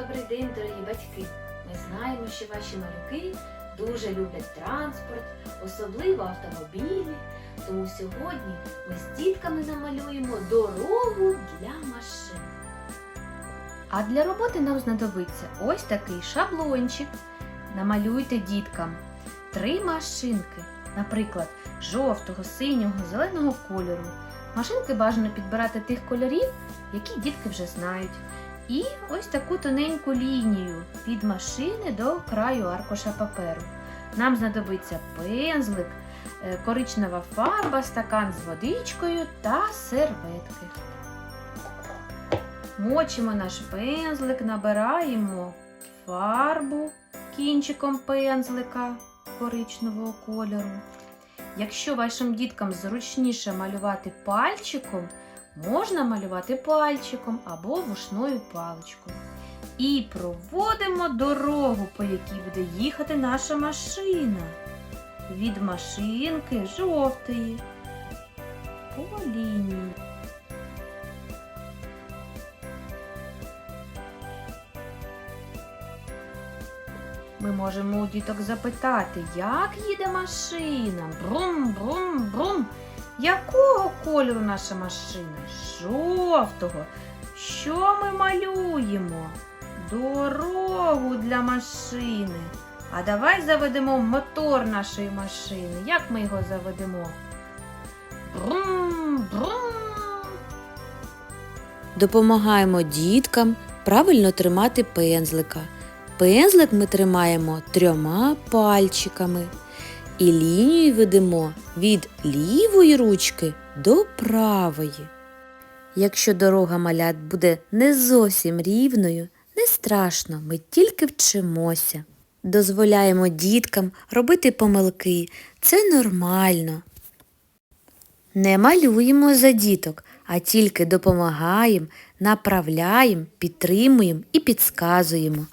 Добрий день, дорогі батьки! Ми знаємо, що ваші малюки дуже люблять транспорт, особливо автомобілі. Тому сьогодні ми з дітками намалюємо дорогу для машин. А для роботи нам знадобиться ось такий шаблончик. Намалюйте діткам три машинки, наприклад, жовтого, синього, зеленого кольору. Машинки бажано підбирати тих кольорів, які дітки вже знають. І ось таку тоненьку лінію від машини до краю аркуша паперу. Нам знадобиться пензлик, е, коричнева фарба, стакан з водичкою та серветки. Мочимо наш пензлик, набираємо фарбу кінчиком пензлика коричневого кольору. Якщо вашим діткам зручніше малювати пальчиком, можна малювати пальчиком або вушною паличкою. І проводимо дорогу, по якій буде їхати наша машина. Від машинки жовтої по лінії. Ми можемо у діток запитати, як їде машина? Брум, брум, брум. Якого кольору наша машина? Жовтого. Що ми малюємо? Дорогу для машини. А давай заведемо мотор нашої машини. Як ми його заведемо? Брум, брум. Допомагаємо діткам правильно тримати пензлика. Пензлик ми тримаємо трьома пальчиками і лінію ведемо від лівої ручки до правої. Якщо дорога малят буде не зовсім рівною, не страшно, ми тільки вчимося. Дозволяємо діткам робити помилки. Це нормально. Не малюємо за діток, а тільки допомагаємо, направляємо, підтримуємо і підсказуємо.